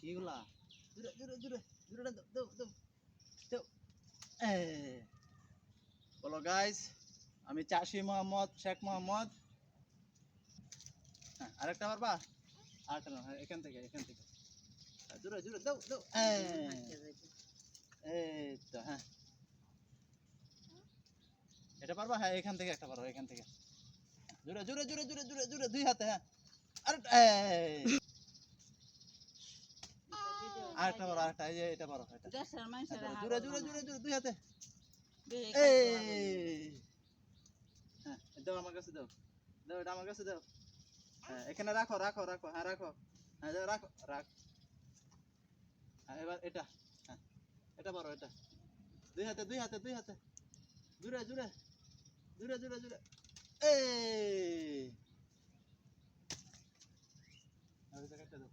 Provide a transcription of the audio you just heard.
কিগুলা দাও দাও দাও। বলো গাইস আমি চাষি মোহাম্মদ শেখ মোহাম্মদ হ্যাঁ আরেকটা পারবা আরেকটা নাও, এখান থেকে এখান থেকে জুড়ে জুড়ে দাও দাও এই। এই তো হ্যাঁ এটা পারবা হ্যাঁ এখান থেকে একটা পারো এখান থেকে জুড়ে জুড়ে জুড়ে জুড়ে জুড়ে জুড়ে দুই হাতে হ্যাঁ এই আরেকটা পারো আরেকটা এই যে এটা পারো এটা। জুড়ে জুড়ে জুড়ে জুড়ে দুই হাতে। এই হ্যাঁ দাও আমার কাছে দাও। দাও এটা আমার কাছে দাও। হ্যাঁ এখানে রাখো রাখো রাখো হ্যাঁ রাখো। হ্যাঁ রাখো রাখ। হ্যাঁ এবার এটা হ্যাঁ এটা পারো এটা। দুই হাতে দুই হাতে দুই হাতে। জুড়ে জুড়ে জুড়ে জুড়ে জুড়ে এই। জায়গাটা দাও।